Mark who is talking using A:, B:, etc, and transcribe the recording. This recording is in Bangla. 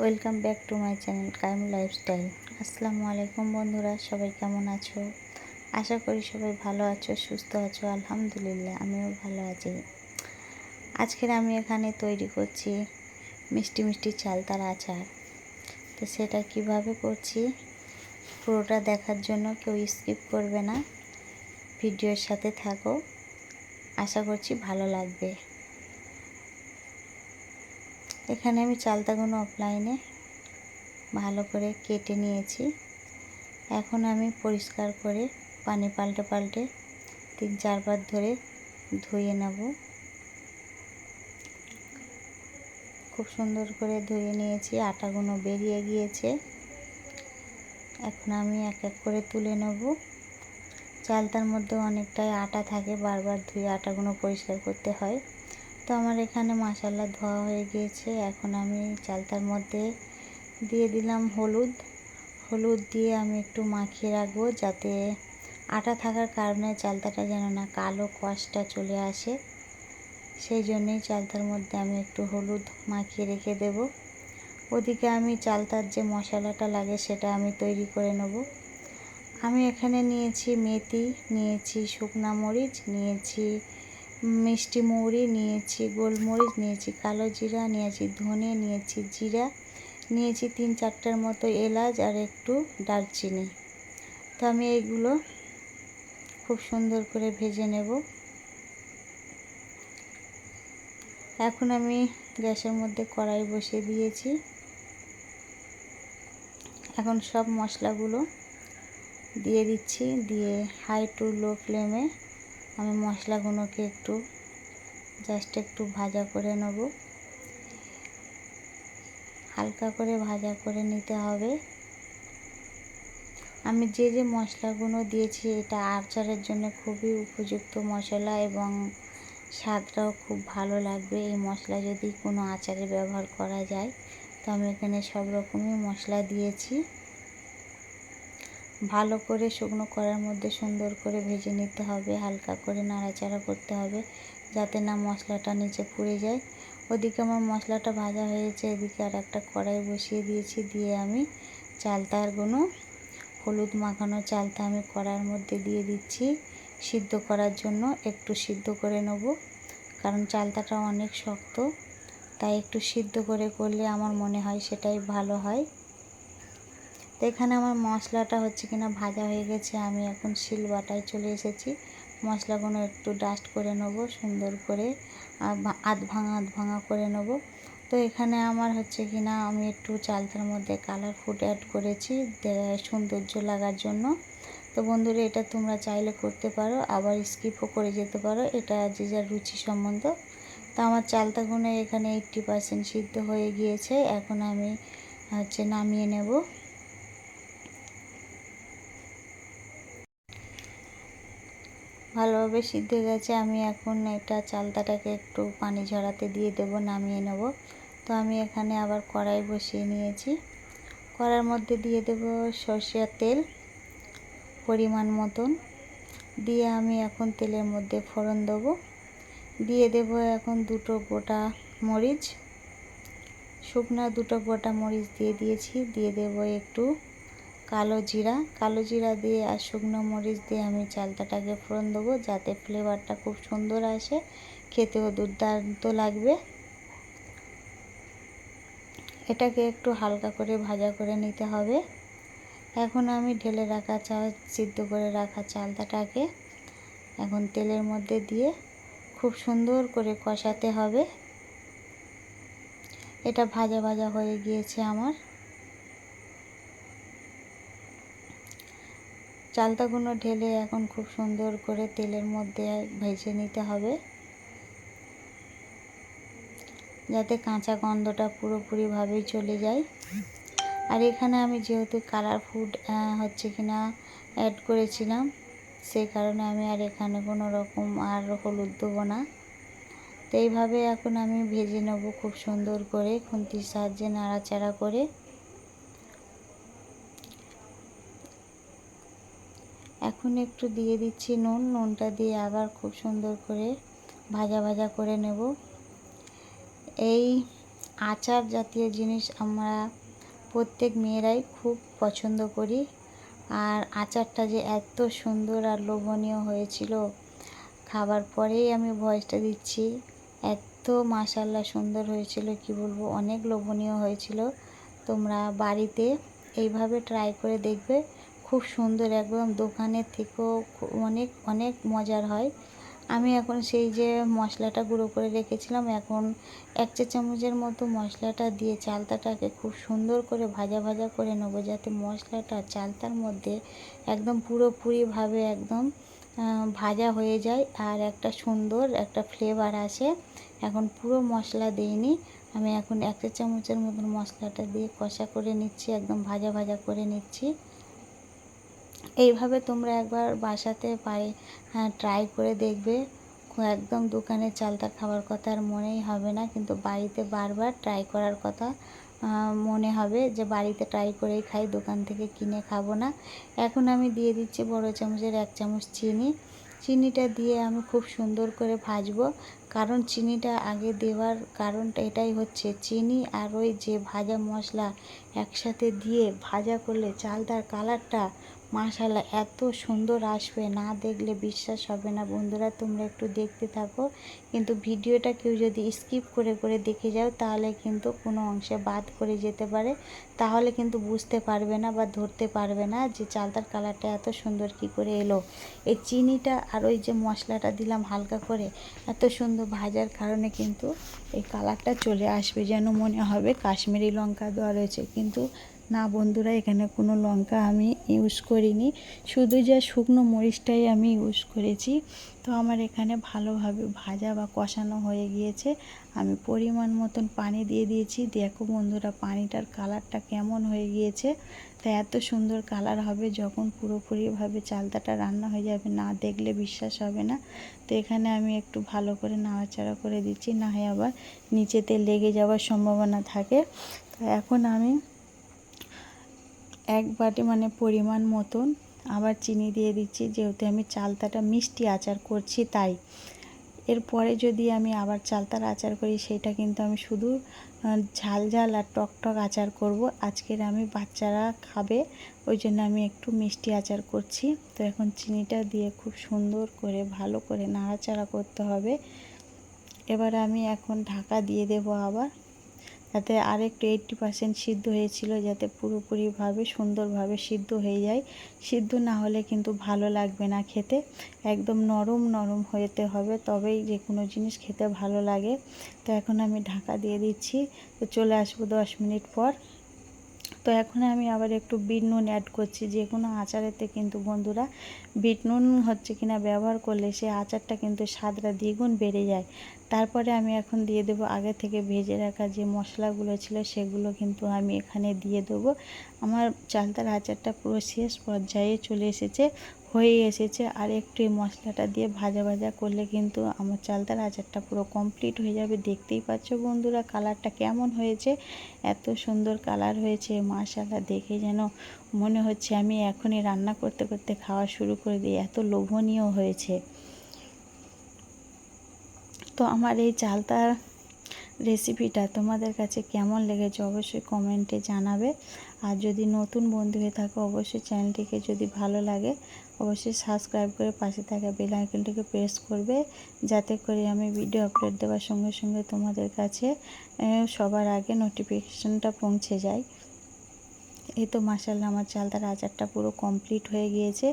A: Welcome back to my channel Kayem lifestyle. আসসালামু আলাইকুম বন্ধুরা, সবাই কেমন আছো? আশা করি সবাই ভালো আছো, সুস্থ আছো, আলহামদুলিল্লাহ, আমিও ভালো আছি। আজকের আমি এখানে তৈরি করছি মিষ্টি মিষ্টি চালতার আচার। তো সেটা কীভাবে করছি, পুরোটা দেখার জন্য কেউ স্কিপ করবে না। ভিডিওর সাথে থাকো, আশা করছি ভালো লাগবে। এখানে আমি চালতাগুলো অফলাইনে ভালো করে কেটে নিয়েছি। এখন আমি পরিষ্কার করে পানি পাল্টে পাল্টে তিন চারবার ধরে ধুয়ে নেব। খুব সুন্দর করে ধুয়ে নিয়েছি আটাগুলো বেরিয়ে গিয়েছে। এখন আমি এক এক করে তুলে নেব। চালতার মধ্যে অনেকটাই আটা থাকে, বারবার ধুয়ে আটাগুলো পরিষ্কার করতে হয়। তো আমার এখানে মশালা ধোয়া হয়ে গিয়েছে। এখন আমি চালতার মধ্যে দিয়ে দিলাম হলুদ। হলুদ দিয়ে আমি একটু মাখিয়ে রাখব যাতে আটা থাকার কারণে চালতাটা যেন না কালো কষটা চলে আসে। সেই জন্যেই চালতার মধ্যে আমি একটু হলুদ মাখিয়ে রেখে দেব। ওদিকে আমি চালতার যে মশলাটা লাগে সেটা আমি তৈরি করে নেব। আমি এখানে নিয়েছি মেথি, নিয়েছি শুকনা মরিচ, নিয়েছি মিষ্টি মৌরি নিয়েছি, গোলমরিচ নিয়েছি, কালো জিরা নিয়েছি, ধনে নিয়েছি, জিরা নিয়েছি, তিন চারটার মতো এলাচ আর একটু দারচিনি। তো আমি এইগুলো খুব সুন্দর করে ভেজে নেব। এখন আমি গ্যাসের মধ্যে কড়াই বসিয়ে দিয়েছি। এখন সব মশলাগুলো দিয়ে দিচ্ছি, দিয়ে হাই টু লো ফ্লেমে আমি মশলাগুলোকে একটু জাস্ট একটু ভাজা করে নেব। হালকা করে ভাজা করে নিতে হবে। আমি যে যে মশলাগুলো দিয়েছি, এটা আচারের জন্য খুবই উপযুক্ত মশলা এবং স্বাদটাও খুব ভালো লাগবে। এই মশলা যদি কোনো আচারে ব্যবহার করা যায়, তো আমি এখানে সব রকমই মশলা দিয়েছি। ভালো করে শুকনো করার মধ্যে সুন্দর করে ভেজে নিতে হবে, হালকা করে নাড়াচাড়া করতে হবে যাতে না মশলাটা নিচে পুড়ে যায়। ওদিকে আমার মশলাটা ভাজা হয়েছে, এদিকে আর একটা কড়াই বসিয়ে দিয়েছি, দিয়ে আমি চালতারগুলো হলুদ মাখানো চালতা আমি কড়ার মধ্যে দিয়ে দিচ্ছি। সিদ্ধ করার জন্য একটু সিদ্ধ করে নেব, কারণ চালতাটা অনেক শক্ত, তাই একটু সিদ্ধ করে করলে আমার মনে হয় সেটাই ভালো হয়। তো এখানে আমার মশলাটা হচ্ছে কিনা ভাজা হয়ে গেছে। আমি এখন শিল বাটায় চলে এসেছি। মশলাগুলো একটু ডাস্ট করে নেব, সুন্দর করে আধ ভাঙা আধ ভাঙা করে নেব। তো এখানে আমার হচ্ছে কিনা আমি একটু চালতার মধ্যে কালার ফুড অ্যাড করেছি সৌন্দর্য লাগার জন্য। তো বন্ধুরা, এটা তোমরা চাইলে করতে পারো, আবার স্কিপও করে যেতে পারো। এটা যে যার রুচি সম্বন্ধ। তো আমার চালতাগুলো এখানে এইট্টি পার্সেন্ট সিদ্ধ হয়ে গিয়েছে। এখন আমি হচ্ছে নামিয়ে নেব। ভালোভাবে সিদ্ধ গেছে, আমি এখন এটা চালতাটাকে একটু পানি ঝরাতে দিয়ে দেব, নামিয়ে নেব। তো আমি এখানে আবার কড়াই বসিয়ে নিয়েছি। কড়ার মধ্যে দিয়ে দেব সর্ষের তেল পরিমাণ মতন। দিয়ে আমি এখন তেলের মধ্যে ফোড়ন দেবো। দিয়ে দেব এখন দুটো গোটা মরিচ। শুকনো দুটো গোটা মরিচ দিয়ে দিয়েছি। দিয়ে দেব একটু কালো জিরা। কালো জিরা দিয়ে আর শুকনো মরিচ দিয়ে আমি চালতাটাকে ফোড়ন দেবো যাতে ফ্লেভারটা খুব সুন্দর আসে। খেতেও দুর্দান্ত লাগবে। এটাকে একটু হালকা করে ভাজা করে নিতে হবে। এখন আমি ঢেলে রাখা চা, সিদ্ধ করে রাখা চালতাটাকে এখন তেলের মধ্যে দিয়ে খুব সুন্দর করে কষাতে হবে। এটা ভাজা ভাজা হয়ে গিয়েছে আমার। চালতাগুলো ঢেলে এখন খুব সুন্দর করে তেলের মধ্যে ভেজে নিতে হবে। যাতে কাঁচা গন্ধটা পুরোপুরিভাবেই চলে যায়। আর এখানে আমি যেহেতু কালার ফুড হচ্ছে কিনা অ্যাড করেছিলাম সেই কারণে আমি আর এখানে কোনো রকম আর হলুদ দেবো না। তো এইভাবে এখন আমি ভেজে নেব খুব সুন্দর করে খুন্তির সাহায্যে নাড়াচাড়া করে। এখন একটু দিয়ে দিচ্ছি নুন। নুনটা দিয়ে আবার খুব সুন্দর করে ভাজা ভাজা করে নেব। এই আচার জাতীয় জিনিস আমরা প্রত্যেক মেয়েরাই খুব পছন্দ করি। আর আচারটা যে এত সুন্দর আর লোভনীয় হয়েছিল, খাবার পরেই আমি ভয়েসটা দিচ্ছি। এত মাসাল্লা সুন্দর হয়েছিল, কি বলব, অনেক লোভনীয় হয়েছিল। তোমরা বাড়িতে এইভাবে ট্রাই করে দেখবে। খুব সুন্দর একদম দোকানের থেকেও অনেক অনেক মজার হয়। আমি এখন সেই যে মশলাটা গুঁড়ো করে রেখেছিলাম, এখন এক চা চামচের মতো মশলাটা দিয়ে চালতাটাকে খুব সুন্দর করে ভাজা ভাজা করে নেব যাতে মশলাটা চালতার মধ্যে একদম পুরোপুরিভাবে একদম ভাজা হয়ে যায় আর একটা সুন্দর একটা ফ্লেভার আসে। এখন পুরো মশলা দিইনি, আমি এখন এক চা চামচের মতন মশলাটা দিয়ে কষা করে নিচ্ছি, একদম ভাজা ভাজা করে নিচ্ছি। এইভাবে তোমরা একবার বাসাতে পারে হ্যাঁ ট্রাই করে দেখবে। একদম দোকানের চালটা খাবার কথা আর মনেই হবে না, কিন্তু বাড়িতে বারবার ট্রাই করার কথা মনে হবে যে বাড়িতে ট্রাই করেই খাই, দোকান থেকে কিনে খাব না। এখন আমি দিয়ে দিচ্ছি বড় চামচের এক চামচ চিনি। চিনিটা দিয়ে আমি খুব সুন্দর করে ভাজবো, কারণ চিনিটা আগে দেওয়ার কারণটা এটাই হচ্ছে, চিনি আর ওই যে ভাজা মশলা একসাথে দিয়ে ভাজা করলে চালটার কালারটা মাশাল্লাহ এত সুন্দর আসবে। না দেখলে বিশ্বাস হবে না। বন্ধুরা, তোমরা একটু দেখতে থাকো। কিন্তু ভিডিওটা কেউ যদি স্কিপ করে করে দেখে যাও, তাহলে কিন্তু কোনো অংশে বাদ করে যেতে পারে। তাহলে কিন্তু বুঝতে পারবে না বা ধরতে পারবে না যে চালতার কালারটা এত সুন্দর কি করে এলো। এই চিনিটা আর ওই যে মশলাটা দিলাম হালকা করে, এত সুন্দর ভাজার কারণে কিন্তু এই কালারটা চলে আসবে, যেন মনে হবে কাশ্মীরি লঙ্কা দেওয়া রয়েছে। কিন্তু না বন্ধুরা, এখানে কোনো লঙ্কা আমি ইউজ করিনি। শুধু যা শুকনো মরিচটাই আমি ইউজ করেছি। তো আমার এখানে ভালোভাবে ভাজা বা কষানো হয়ে গিয়েছে। আমি পরিমাণ মতন পানি দিয়ে দিয়েছি। দেখো বন্ধুরা, পানিটার কালারটা কেমন হয়ে গিয়েছে। তা এত সুন্দর কালার হবে যখন পুরোপুরিভাবে চালতাটা রান্না হয়ে যাবে, না দেখলে বিশ্বাস হবে না। তো এখানে আমি একটু ভালো করে নাড়াচাড়া করে দিচ্ছি, না হয় আবার নিচেতে লেগে যাওয়ার সম্ভাবনা থাকে। তো এখন আমি এক বাটি মানে পরিমাণ মতন আবার চিনি দিয়ে দিচ্ছি, যেহেতু আমি চালতাটা মিষ্টি আচার করছি তাই। এরপরে যদি আমি আবার চালতার আচার করি, সেটা কিন্তু আমি শুধু ঝাল ঝাল আর টক টক আচার করব। আজকের আমি বাচ্চারা খাবে, ওই জন্য আমি একটু মিষ্টি আচার করছি। তো এখন চিনিটা দিয়ে খুব সুন্দর করে, ভালো করে নাড়াচাড়া করতে হবে। এবার আমি এখন ঢাকা দিয়ে দেব আবার। যাতে আরেকটু এইট্টি পার্সেন্ট সিদ্ধ হয়েছিল যাতে পুরোপুরিভাবে সুন্দরভাবে সিদ্ধ হয়ে যায়। সিদ্ধ না হলে কিন্তু ভালো লাগবে না খেতে। একদম নরম নরম হতে হবে, তবেই যে কোনো জিনিস খেতে ভালো লাগে। তো এখন আমি ঢাকা দিয়ে দিচ্ছি। তো চলে আসব দশ মিনিট পর। তো এখন আমি আবার একটু বিট নুন অ্যাড করছি। যে কোনো আচারেতে কিন্তু বন্ধুরা বিট নুন হচ্ছে কিনা ব্যবহার করলে সে আচারটা কিন্তু স্বাদটা দ্বিগুণ বেড়ে যায়। তারপরে আমি এখন দিয়ে দেবো আগে থেকে ভেজে রাখা যে মশলাগুলো ছিল সেগুলো কিন্তু আমি এখানে দিয়ে দেবো। আমার চালতার আচারটা পুরো শেষ পর্যায়ে চলে এসেছে। হয়ে এসেছে। আর একটু এই মশলাটা দিয়ে ভাজা ভাজা করলে কিন্তু আমার চালতার আচারটা পুরো কমপ্লিট হয়ে যাবে। দেখতেই পাচ্ছ বন্ধুরা কালারটা কেমন হয়েছে? এত সুন্দর কালার হয়েছে মাশাল্লাহ দেখে যেন মনে হচ্ছে আমি এখনই রান্না করতে করতে খাওয়া শুরু করে দিই। এত লোভনীয় হয়েছে। তো আমার এই চালতার রেসিপিটা তোমাদের কাছে কেমন লেগেছে অবশ্যই কমেন্টে জানাবে। আর যদি নতুন বন্ধু হয়ে থাকো, অবশ্যই চ্যানেলটিকে যদি ভালো লাগে, অবশ্যই সাবস্ক্রাইব করে পাশে থাকা বেল আইকনটিকে প্রেস করবে, যাতে করে আমি ভিডিও আপলোড দেওয়ার সঙ্গে সঙ্গে তোমাদের কাছে সবার আগে নোটিফিকেশনটা পৌঁছে যায়। এই তো মাসাল্লাহ আমার চালতার আচারটা পুরো কমপ্লিট হয়ে গিয়েছে।